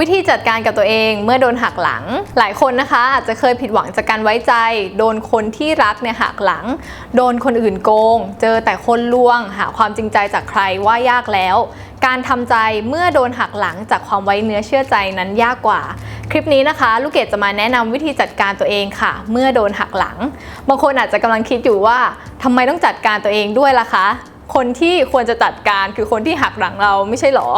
วิธีจัดการกับตัวเองเมื่อโดนหักหลัง หลายคนนะคะ อาจจะเคยผิดหวังจากการไว้ใจ โดนคนที่รักเนี่ยหักหลัง โดนคนอื่นโกง เจอแต่คนลวง หาความจริงใจจากใครว่ายากแล้ว การทำใจเมื่อโดนหักหลังจากความไว้เนื้อเชื่อใจนั้นยากกว่า คลิปนี้นะคะ ลูกเกดจะมาแนะนำวิธีจัดการตัวเองค่ะ เมื่อโดนหักหลัง บางคนอาจจะกำลังคิดอยู่ว่าทำไมต้องจัดการตัวเองด้วยล่ะคะ คนที่ควรจะจัดการคือคนที่หักหลังเราไม่ใช่หรอ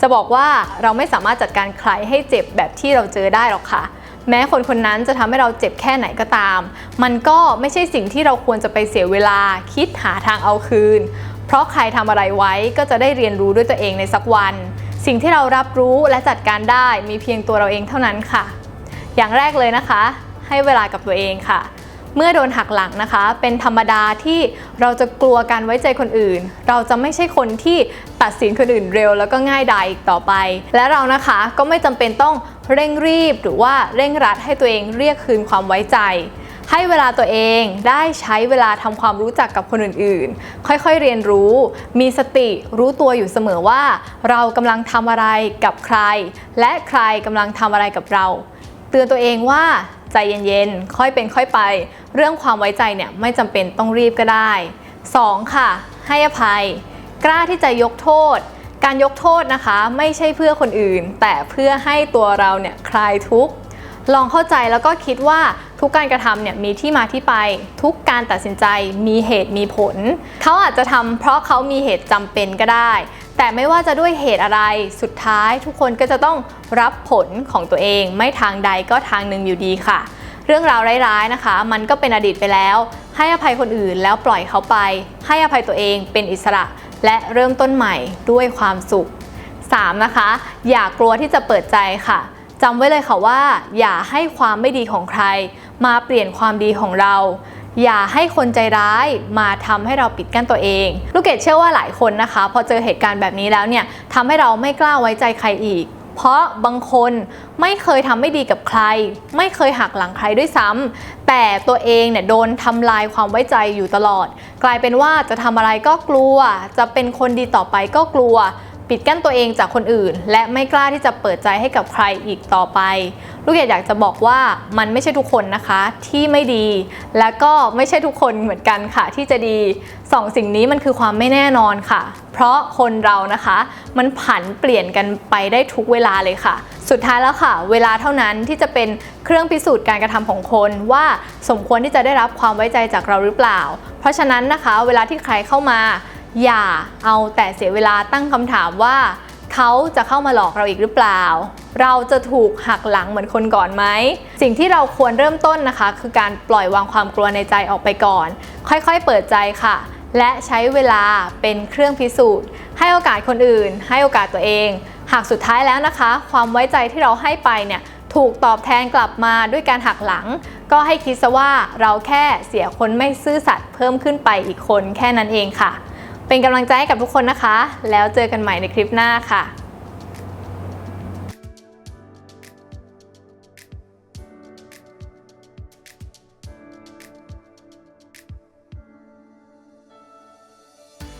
จะบอกว่าเราไม่สามารถจัดการใครให้เจ็บแบบที่เราเจอได้หรอกค่ะ แม้คนคนนั้นจะทำให้เราเจ็บแค่ไหนก็ตาม มันก็ไม่ใช่สิ่งที่เราควรจะไปเสียเวลาคิดหาทางเอาคืน เพราะใครทำอะไรไว้ก็จะได้เรียนรู้ด้วยตัวเองในสักวัน สิ่งที่เรารับรู้และจัดการได้มีเพียงตัวเราเองเท่านั้นค่ะ อย่างแรกเลยนะคะ ให้เวลากับตัวเองค่ะ เมื่อโดนหักหลังนะคะ เป็นธรรมดาที่เราจะกลัวการไว้ใจคนอื่น เราจะไม่ใช่คนที่ตัดสินคนอื่นเร็ว แล้วก็ง่ายดายอีกต่อไป และเรานะคะก็ไม่จำเป็นต้องเร่งรีบหรือว่าเร่งรัดให้ตัวเองเรียกคืนความไว้ใจ ให้เวลาตัวเองได้ใช้เวลาทำความรู้จักกับคนอื่นๆ ค่อยๆเรียนรู้ มีสติรู้ตัวอยู่เสมอว่า เรากำลังทำอะไรกับใคร และใครกำลังทำอะไรกับเรา เตือนตัวเองว่า ใจเย็นๆ ค่อยเป็นค่อยไป เรื่องความไว้ใจเนี่ยไม่จำเป็นต้องรีบก็ได้ 2. ค่ะ ให้อภัย กล้าที่จะยกโทษ การยกโทษนะคะ ไม่ใช่เพื่อคนอื่น แต่เพื่อให้ตัวเราเนี่ยคลายทุกข์ลองเข้าใจแล้วก็คิดว่าทุกการกระทำเนี่ยมีที่มาที่ไป ทุกการตัดสินใจมีเหตุมีผล เขาอาจจะทำเพราะเขามีเหตุจำเป็นก็ได้ แต่ไม่ว่าจะด้วยเหตุอะไรสุดท้ายทุกคนก็จะต้องรับผลของตัวเอง ไม่ทางใดก็ทางหนึ่งอยู่ดีค่ะ เรื่องราวร้ายๆนะคะ มันก็เป็นอดีตไปแล้ว ให้อภัยคนอื่นแล้วปล่อยเขาไป ให้อภัยตัวเองเป็นอิสระ และเริ่มต้นใหม่ด้วยความสุข 3. นะคะ อย่ากลัวที่จะเปิดใจค่ะจำไว้เลยค่ะว่า อย่าให้ความไม่ดีของใคร มาเปลี่ยนความดีของเรา อย่าให้คนใจร้ายมาทำให้เราปิดกั้นตัวเอง ลูกเกดเชื่อว่าหลายคนนะคะ พอเจอเหตุการณ์แบบนี้แล้วเนี่ยทำให้เราไม่กล้าไว้ใจใครอีก เพราะบางคนไม่เคยทำไม่ดีกับใคร ไม่เคยหักหลังใครด้วยซ้ำแต่ตัวเองเนี่ยโดนทำลายความไว้ใจอยู่ตลอด กลายเป็นว่าจะทำอะไรก็กลัว จะเป็นคนดีต่อไปก็กลัว ปิดกั้นตัวเองจากคนอื่น และไม่กล้าที่จะเปิดใจให้กับใครอีกต่อไป ลูกเกดอยากจะบอกว่ามันไม่ใช่ทุกคนนะคะที่ไม่ดี และก็ไม่ใช่ทุกคนเหมือนกันค่ะ ที่จะดีสองสิ่งนี้มันคือความไม่แน่นอนค่ะ เพราะคนเรานะคะ มันผันเปลี่ยนกันไปได้ทุกเวลาเลยค่ะ สุดท้ายแล้วค่ะ เวลาเท่านั้นที่จะเป็นเครื่องพิสูจน์การกระทำของคนว่าสมควรที่จะได้รับความไว้ใจจากเราหรือเปล่า เพราะฉะนั้นนะคะ เวลาที่ใครเข้ามา อย่าเอาแต่เสียเวลาตั้งคำถามว่า เขาจะเข้ามาหลอกเราอีกหรือเปล่า เราจะถูกหักหลังเหมือนคนก่อนไหม สิ่งที่เราควรเริ่มต้นนะคะ คือการปล่อยวางความกลัวในใจออกไปก่อน ค่อยๆ เปิดใจค่ะ และใช้เวลาเป็นเครื่องพิสูจน์ ให้โอกาสคนอื่น ให้โอกาสตัวเอง หากสุดท้ายแล้วนะคะ ความไว้ใจที่เราให้ไปเนี่ยถูกตอบแทนกลับมาด้วยการหักหลัง ก็ให้คิดซะว่าเราแค่เสียคนไม่ซื่อสัตย์เพิ่มขึ้นไปอีกคนแค่นั้นเองค่ะ เป็นกำลังใจให้กับทุกคนนะคะ แล้วเจอกันใหม่ในคลิปหน้าค่ะ